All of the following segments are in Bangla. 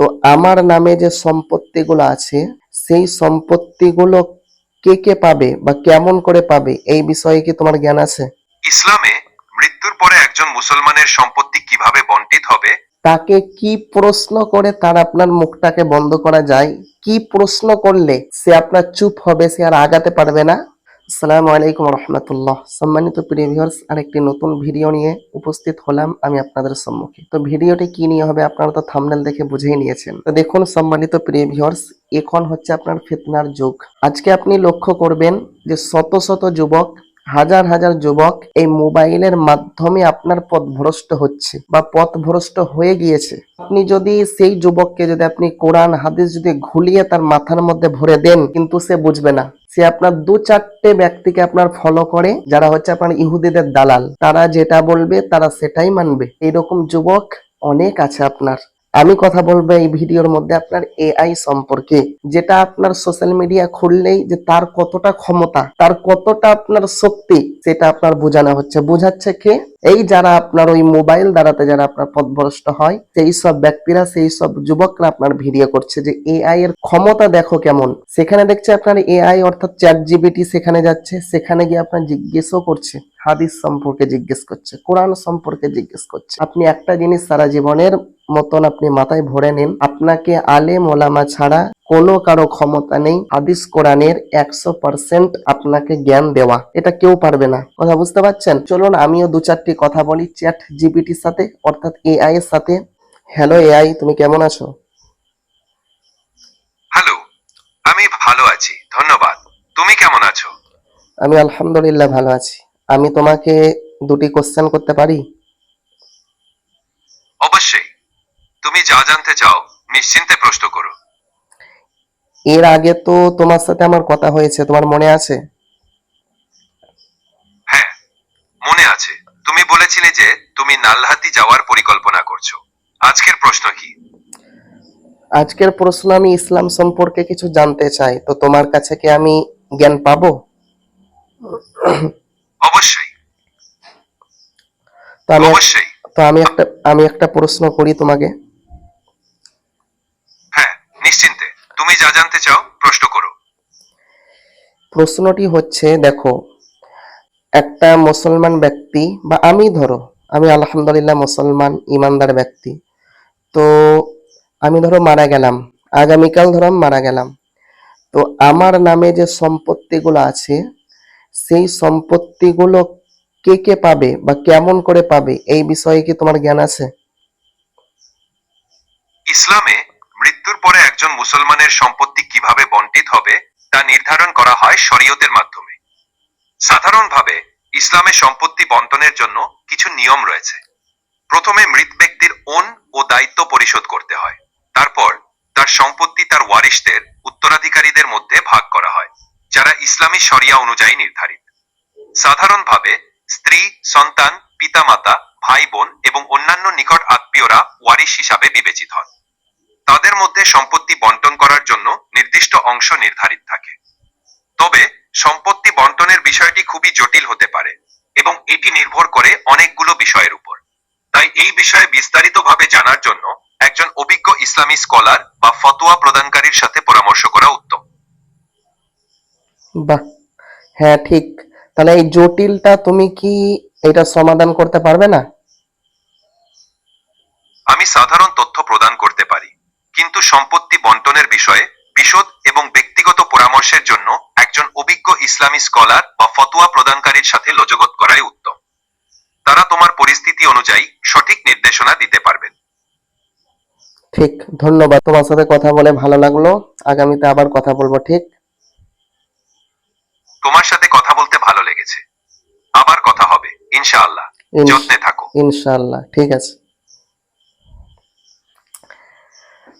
তো আমার নামে যে সম্পত্তিগুলো আছে সেই সম্পত্তিগুলো কে কে পাবে বা কেমন করে পাবে এই বিষয়ে কি তোমার জ্ঞান আছে? ইসলামে মৃত্যুর পরে একজন মুসলমানের সম্পত্তি কীভাবে বন্টিত হবে? তাকে কি প্রশ্ন করে তার আপনার মুখটাকে বন্ধ করা যায়? কি প্রশ্ন করলে সে আপনার চুপ হবে সে আর আগাতে পারবে না? আসসালামু আলাইকুম রহমতুল্লাহ সম্মানিত প্রিয় ভিউয়ার্স আরেকটি নতুন ভিডিও নিয়ে উপস্থিত হলাম আমি আপনাদের সম্মুখে। তো ভিডিওটি কি নিয়ে হবে আপনারা তো থামনেল দেখে বুঝেই নিয়েছেন। তো দেখুন, সম্মানিত প্রিয় ভিউয়ার্স এখন হচ্ছে আপনার ফিতনার যুগ। আজকে আপনি লক্ষ্য করবেন যে শত শত যুবক, হাজার হাজার যুবক এই মোবাইলের মাধ্যমে আপনার পথভ্রষ্ট হচ্ছে বা পথভ্রষ্ট হয়ে গিয়েছে। আপনি যদি সেই যুবককে যদি আপনি কোরআন, হাদিস যদি ঘুলিয়ে তার মাথার মধ্যে ভরে দেন, কিন্তু সে বুঝবে না। সে আপনার দু চারটে ব্যক্তিকে আপনার ফলো করে, যারা হচ্ছে আপনার ইহুদিদের দালাল। তারা যেটা বলবে, তারা সেটাই মানবে। এরকম যুবক অনেক আছে আপনার। আমি কথা বলব এই ভিডিওর মধ্যে আপনার এআই সম্পর্কে, যেটা আপনার সোশ্যাল মিডিয়া খুললেই যে তার কতটা ক্ষমতা, তার কতটা আপনার শক্তি, সেটা আপনার বোঝানো হচ্ছে। বোঝাচ্ছে কে? এই যারা আপনার ওই মোবাইল দ্বারাতে যারা আপনার পথভ্রষ্ট হয়, সেই সব ব্যক্তিরা, সেই সব যুবকরা আপনার ভিডিও করছে যে এআই এর ক্ষমতা দেখো কেমন। সেখানে দেখছে আপনার এআই অর্থাৎ চ্যাট জিবিটি সেখানে যাচ্ছে, সেখানে গিয়ে আপনার জিজ্ঞেসও করছে। হাদিস সম্পর্কে জিজ্ঞেস করছে কোরআন সম্পর্কে জিজ্ঞেস করছে। আপনি একটা জিনিস সারা জীবনের মতন আপনি মাথায় ভরে নিন আপনাকে আলে ওলামা ছাড়া কোনো কারও ক্ষমতা নেই হাদিস কোরআনের একশো পার্সেন্ট আপনাকে জ্ঞান দেওয়া। এটা কেউ পারবে না। কথা বুঝতে পারছেন? চলুন আমিও দু চারটি কথা বলি চ্যাট জিপিটির সাথে অর্থাৎ এআই এর সাথে। হ্যালো এআই তুমি কেমন আছো? হ্যালো আমি ভালো আছি ধন্যবাদ। তুমি কেমন আছো? আমি আলহামদুলিল্লাহ ভালো আছি। আমি তোমাকে দুটি কোশ্চেন করতে পারি? অবশ্যই। তুমি যা জানতে চাও নিশ্চিন্তে প্রশ্ন করো। এর আগে তো তোমার সাথে আমার কথা হয়েছে তোমার মনে আছে? হ্যাঁ মনে আছে। তুমি বলেছিলে যে তুমি নালহাতি যাওয়ার পরিকল্পনা করছ। আজকের প্রশ্ন কি? আজকের প্রশ্ন আমি ইসলাম সম্পর্কে কিছু জানতে চাই তো তোমার কাছে কি আমি জ্ঞান পাবো? অবশ্যই। তো আমি অবশ্যই। তো আমি একটা আমি একটা প্রশ্ন করি তোমাকে। হ্যাঁ নিশ্চিন্তে। তুমি যা জানতে চাও প্রশ্ন করো। প্রশ্নটি হচ্ছে দেখো একটা মুসলমান ব্যক্তি বা আমি ধরো আমি আলহামদুলিল্লাহ মুসলমান ইমানদার ব্যক্তি। তো আমি ধরো মারা গেলাম আগামীকাল ধরো মারা গেলাম। তো আমার নামে যে সম্পত্তিগুলো আছে সেই সম্পত্তিগুলো কে কে পাবে বা কেমন করে পাবে, এই বিষয়ে কি তোমার জ্ঞান আছে? ইসলামে মৃত্যুর পরে একজন মুসলমানের সম্পত্তি কীভাবে বন্টিত হবে, তা নির্ধারণ করা হয় শরীয়তের মাধ্যমে। সাধারণভাবে ইসলামে সম্পত্তি বন্টনের জন্য কিছু নিয়ম রয়েছে। প্রথমে মৃত ব্যক্তির ওন ও দায়িত্ব পরিশোধ করতে হয়। তারপর তার সম্পত্তি তার ওয়ারিশদের, উত্তরাধিকারীদের মধ্যে ভাগ করা হয়। শরিয়া অনুযায়ী নির্ধারিত। সাধারণভাবে স্ত্রী, সন্তান, পিতামাতা ভাই বোন এবং অন্যান্য নিকট আত্মীয়রা ওয়ারিশ হিসাবে বিবেচিত হন। তাদের মধ্যে সম্পত্তি বন্টন করার জন্য নির্দিষ্ট অংশ নির্ধারিত থাকে। তবে সম্পত্তি বন্টনের বিষয়টি খুবই জটিল হতে পারে এবং এটি নির্ভর করে অনেকগুলো বিষয়ের উপর। তাই এই বিষয়ে বিস্তারিতভাবে জানার জন্য একজন অভিজ্ঞ ইসলামী স্কলার বা ফতোয়া প্রদানকারীর সাথে পরামর্শ করা উত্তম। বাহ। হ্যাঁ ঠিক। তাহলে এই জটিলটা তুমি কি এটা সমাধান করতে পারবে না? আমি সাধারণ তথ্য প্রদান করতে পারি কিন্তু সম্পত্তি বন্টনের বিষয়ে বিশদ এবং ব্যক্তিগত পরামর্শের জন্য একজন অভিজ্ঞ ইসলামী স্কলার বা ফতোয়া প্রদানকারীর সাথে যোগাযোগ করাই উত্তম। তারা তোমার পরিস্থিতি অনুযায়ী সঠিক নির্দেশনা দিতে পারবেন। ঠিক ধন্যবাদ। তোমার সাথে কথা বলে ভালো লাগল। আগামীতে আবার কথা বলব ঠিক? তোমার সাথে কথা বলতে ভালো লেগেছে। আবার কথা হবে ইনশাআল্লাহ। যত্নে থাকো। ইনশাআল্লাহ ঠিক আছে।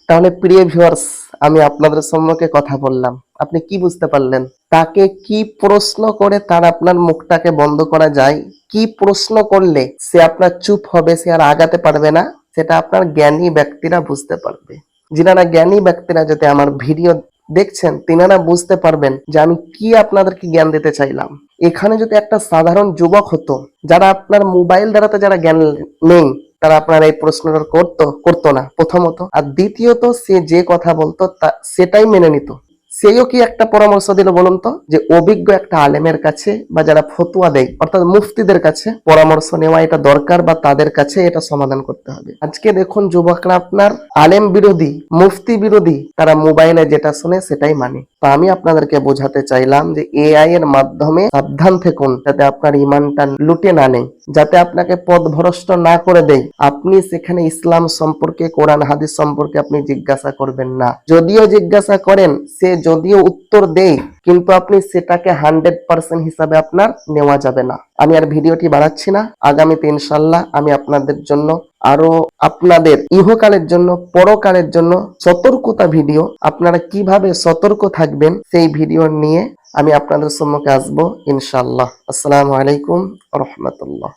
তাহলে প্রিয় ভিউয়ার্স আমি আপনাদের সম্মুখে কথা বললাম। আপনি কি বুঝতে পারলেন? তাকে কি প্রশ্ন করে তার আপনার মুখটাকে বন্ধ করা যায়? কি প্রশ্ন করলে সে আপনার চুপ হবে সে আর আগাতে পারবে না? সেটা আপনার জ্ঞানী ব্যক্তিরা বুঝতে পারবে। যিনারা জ্ঞানী ব্যক্তিরা যদি আমার ভিডিও দেখছেন, তিনারা বুঝতে পারবেন যে আমি কি আপনাদেরকে জ্ঞান দিতে চাইলাম। এখানে যদি একটা সাধারণ যুবক হতো, যারা আপনার মোবাইল দ্বারাতে যারা জ্ঞান নেই, তারা আপনার এই প্রশ্নটা করতো করতো না প্রথমত। আর দ্বিতীয়ত, সে যে কথা বলতো, তা সেটাই মেনে নিত। সেও কি একটা পরামর্শ দিল বলুন তো? যে অভিজ্ঞ একটা আলেমের কাছে বা যারা ফতুয়া দেয়, অর্থাৎ মুফতিদের কাছে পরামর্শ নেওয়া এটা দরকার বা তাদের কাছে এটা সমাধান করতে হবে। আজকে দেখুন যুবকরা আপনার আলেম বিরোধী, মুফতি বিরোধী, তারা মোবাইলে যেটা শুনে সেটাই মানে। তো আমি আপনাদেরকে বোঝাতে চাইলাম যে এআই এর মাধ্যমে সাবধান থাকুন যাতে আপনার ইমানটা লুটে না নেয়। যাতে আপনাকে পথভ্রষ্ট না করে দেয়। আপনি সেখানে ইসলাম সম্পর্কে, কোরআন, হাদিস সম্পর্কে আপনি জিজ্ঞাসা করবেন না। যদিও জিজ্ঞাসা করেন, সে যদিও উত্তর দেয় কিন্তু আপনি সেটাকে হান্ড্রেড পার্সেন্ট হিসাবে আপনার নেওয়া যাবে না। আমি আর ভিডিওটি বাড়াচ্ছি না। আগামীতে ইনশাল্লাহ আমি আপনাদের জন্য আরও আপনাদের ইহকালের জন্য, পরকালের জন্য সতর্কতা ভিডিও, আপনারা কীভাবে সতর্ক থাকবেন সেই ভিডিও নিয়ে আমি আপনাদের সম্মুখে আসব ইনশাল্লাহ। আসসালামু আলাইকুম রহমতুল্লাহ।